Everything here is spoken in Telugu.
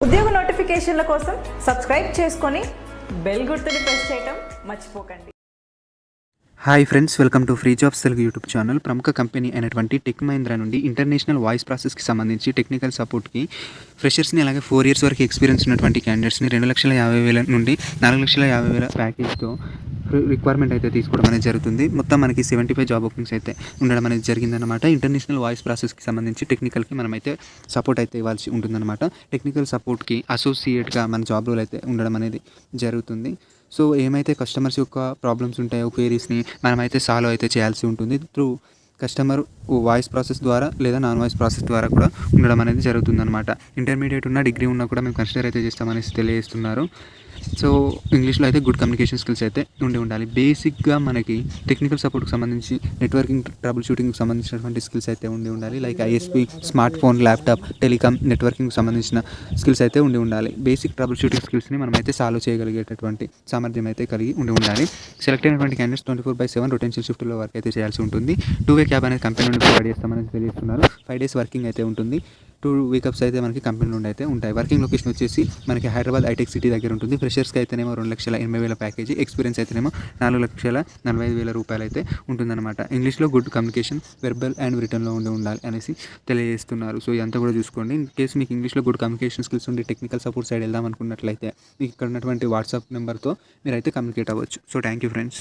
ఉద్యోగ నోటిఫికేషన్ల కోసం సబ్స్క్రైబ్ చేసుకొని బెల్ గుర్తుని ప్రెస్ చేయటం మర్చిపోకండి. Hi friends welcome to free jobs Telugu YouTube channel ప్రముఖ కంపెనీ అయినటువంటి టెక్ మహీంద్రా నుండి ఇంటర్నేషనల్ వాయిస్ ప్రాసెస్కి సంబంధించి టెక్నికల్ సపోర్ట్కి ఫ్రెషర్స్ని అలాగే ఫోర్ ఇయర్స్ వరకు ఎక్స్పీరియన్స్ ఉన్నటువంటి క్యాండిడేట్స్ని రెండు లక్షల యాభై వేల నుండి నాలుగు లక్షల యాభై వేల ప్యాకేజ్తో రిక్వైర్మెంట్ అయితే తీసుకోవడం అనేది జరుగుతుంది. మొత్తం మనకి సెవెంటీ ఫైవ్ జాబ్ ఓపెనింగ్స్ అయితే ఉండడం అనేది జరిగిందనమాట ఇంటర్నేషనల్ వాయిస్ ప్రాసెస్కి సంబంధించి టెక్నికల్కి మనమైతే సపోర్ట్ అయితే ఇవ్వాల్సి ఉంటుందన్నమాట. టెక్నికల్ సపోర్ట్కి అసోసియేట్గా మన జాబ్ రోల్ అయితే ఉండడం అనేది జరుగుతుంది. సో ఏమైతే కస్టమర్స్ యొక్క ప్రాబ్లమ్స్ ఉంటాయో క్వేరీస్ని మనమైతే సాల్వ్ అయితే చేయాల్సి ఉంటుంది. త్రూ కస్టమర్ వాయిస్ ప్రాసెస్ ద్వారా లేదా నాన్ వాయిస్ ప్రాసెస్ ద్వారా కూడా ఉండడం అనేది జరుగుతుందన్నమాట. ఇంటర్మీడియట్ ఉన్న డిగ్రీ ఉన్నా కూడా మేము కన్సిడర్ అయితే చేస్తామనేసి తెలియజేస్తున్నారు. సో ఇంగ్లీష్లో అయితే గుడ్ కమ్యూనికేషన్ స్కిల్స్ అయితే ఉండి ఉండాలి. బేసిక్గా మనకి టెక్నికల్ సపోర్ట్కి సంబంధించి నెట్వర్కింగ్ ట్రబుల్ షూటింగ్కి సంబంధించినటువంటి స్కిల్స్ అయితే ఉండి ఉండాలి. Like ISP smart phone laptop telecom నెట్వర్కింగ్కి సంబంధించిన స్కిల్స్ అయితే ఉండి ఉండాలి. బేసిక్ ట్రబుల్ షూటింగ్ స్కిల్స్ని మనం అయితే సాల్వ్ చేయగలిగేటటువంటి సామర్థ్యం అయితే కలిగి ఉండి ఉండాలి. సెలెక్ట్ అయినటువంటి candidates twenty four by seven rotational షిఫ్ట్లో వర్క్ అయితే చేయాల్సి ఉంటుంది. టూ వే క్యాబ్ అనేది కంపెనీ నుండి ప్రొవైడ్ చేస్తామని తెలియజేస్తున్నారు. ఫైవ్ డేస్ వర్కింగ్ అయితే ఉంటుంది. టూ వీకప్స్ అయితే మనకి కంపెనీ నుండి అయితే ఉంటాయి. వర్కింగ్ లొకేషన్ వచ్చేసి మనకి హైదరాబాద్ ఐటెక్ సిటీ దగ్గర ఉంటుంది. ఫ్రెషర్స్కి అయితేనేమో రెండు లక్షల ఎనభై వేల ప్యాకేజీ ఎక్స్పీరియన్స్ అయితేనేమో నాలుగు లక్షల నలభై ఐదు వేల రూపాయలు అయితే ఉంటుందన్నమాట. ఇంగ్లీష్లో గుడ్ కమ్యూనికేషన్ వెర్బల్ అండ్ రిటర్న్లో ఉండి ఉండాలి అనేసి తెలియజేస్తున్నారు. సో ఇదంతా కూడా చూసుకోండి. ఇన్ కేసు మీకు ఇంగ్లీష్లో గుడ్ కమ్యూనికేషన్ స్కిల్స్ ఉండి టెక్నికల్ సపోర్ట్ సైడ్ వెళ్దాం అనుకున్నట్లయితే మీకు ఇక్కడ ఉన్నటువంటి వాట్సాప్ నెంబర్తో మీరైతే కమ్యూనికేట్ అవ్వచ్చు. So thank you friends.